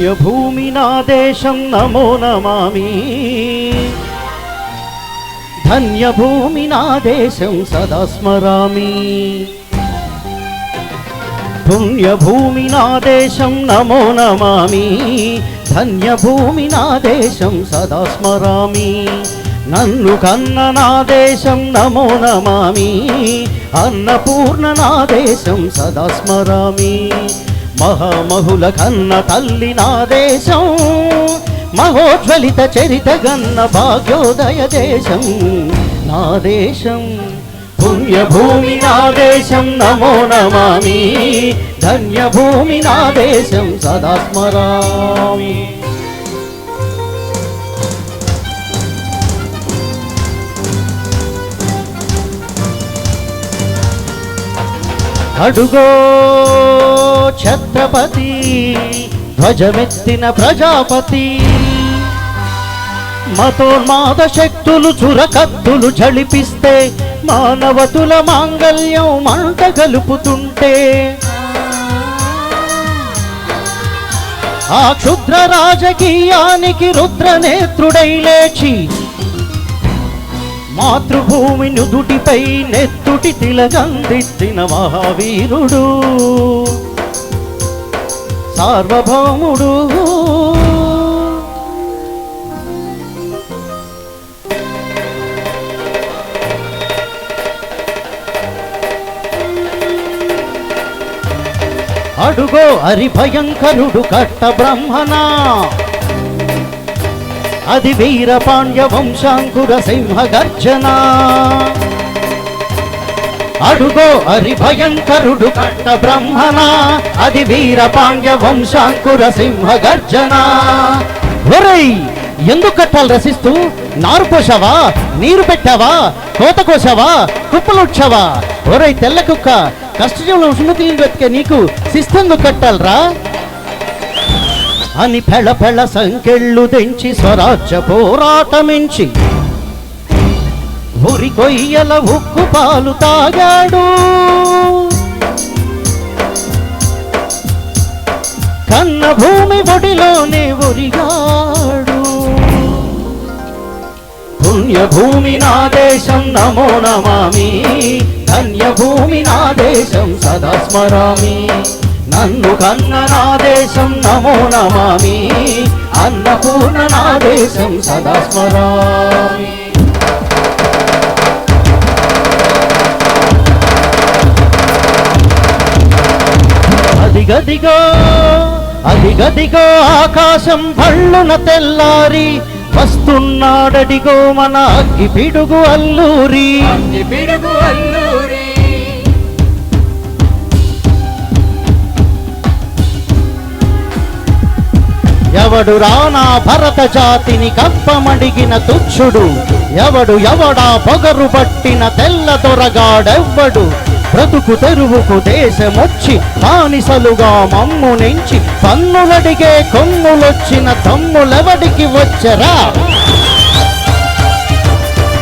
పుణ్యభూమి నా దేశం నమో నమామి ధన్యభూమి నా దేశం సదా స్మరామి పుణ్యభూమి నా దేశం నమో నమామి ధన్యభూమి నా దేశం సదా స్మరామి నన్ను కన్న నా దేశం నమో నమామి అన్నపూర్ణ నా దేశం సదా స్మరామి మహామహుల కన్న తల్లి నా దేశం మహోజ్వలిత చరిత గన్న భాగ్యోదయ దేశం. నా దేశం పుణ్యభూమి నా దేశం నమో నమామి. ధన్యభూమి నా దేశం సదా స్మరామి. అడుగో ఛత్రపతి ధ్వజమెత్తిన ప్రజాపతి. మతోన్మాద శక్తులు చురకత్తులు జళిపిస్తే మానవతుల మాంగల్యం మంట గలుపుతుంటే ఆ క్షుద్ర రాజకీయానికి రుద్రనేత్రుడై లేచి మాతృభూమి నుదుటిపై నెత్తుటి తిలగందిచ్చిన మహావీరుడు. సార్వభౌముడు. అడుగో హరి భయంకరుడు కట్ట బ్రహ్మనా అది వీర పాండ్య వంశాంకుర సింహ గర్జన అడుగో హరి భయంకరుడు కట్ట బ్రహ్మణ అది వీర పాండ్య వంశాంకుర సింహ గర్జన ఎందుకు కట్టాలు రసిస్తూ? నారు పోసావా నీరు పెట్టావా? కోత కోసావా కుప్పలుడ్చావా ఒరై తెల్ల కుక్క కష్టజీవుల సుమతిని బ్రతికే నీకు శిస్తందు కట్టాలరా? అని పెళ పెళ సంకెళ్ళు తెంచి స్వరాజ్య పోరాటమించి ఉరి కొయ్యల ఉక్కు పాలు తాగాడు. కన్న భూమి ఒడిలోనే ఒరిగాడు. పుణ్యభూమి నా దేశం నమో నమామి. ధన్యభూమి నా దేశం సదా స్మరామి. నన్ను కన్న నా దేశం నమో నమామి. అన్నపూర్ణ నా దేశం సదా స్మరామి. అదిగదిగో అదిగదిగో ఆకాశం భళ్ళున తెల్లారి వస్తున్నాడడిగో మన అగ్గి పిడుగు అల్లూరి. పిడుగు అల్లూరి. ఎవడు రానా భరత జాతిని కప్పమడిగిన తుచ్చుడు? ఎవడు ఎవడా పొగరు పట్టిన తెల్ల దొరగాడెవ్వడు? బ్రతుకు తెరువుకు దేశమొచ్చి బానిసలుగా మమ్ము నుంచి పన్నులడిగే కొమ్ములొచ్చిన తమ్ములెవడికి వచ్చరా?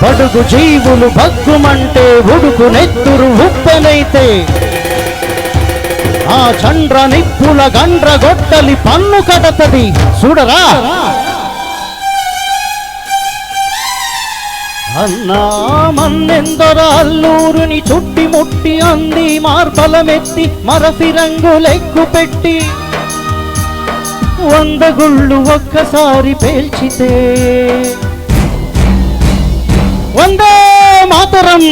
బడుగు జీవులు భగ్గుమంటే ఉడుకు నెత్తురు ఉప్పెనైతే ఆ చండ్ర నిప్పుల గండ్ర గొడ్డలి పన్ను కడతది. చూడరా? అన్నా మన్నెందర అల్లూరుని చుట్టి ముట్టి అంది మార్బలమెత్తి మరసి రంగులెక్కు పెట్టి. వంద గుళ్ళు ఒక్కసారి పేల్చితే. వందే మాతరం!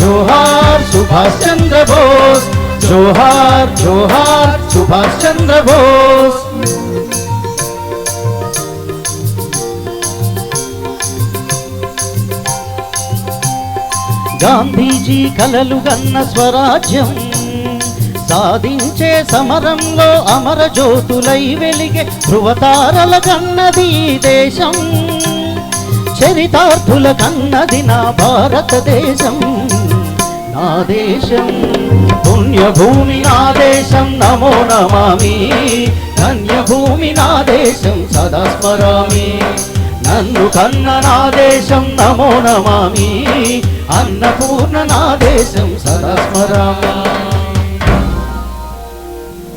జోహార్ సుభాష్ చంద్ర బోస్. జోహార్ జోహార్ సుభాష్ చంద్ర బోస్. గాంధీజీ కలలు గన్న స్వరాజ్యం. సాధించే సమరంలో అమర జ్యోతులై వెలిగే ధృవతారల కన్నది దేశం. చరితార్థుల కన్నది నా భారతదేశం. నా దేశం పుణ్యభూమి నా దేశం నమో నమామి. ధన్యభూమి నా దేశం సదా స్మరామి. నన్ను కన్న నా దేశం నమో నమామి. అన్నపూర్ణ నా దేశం సదా స్మరామి.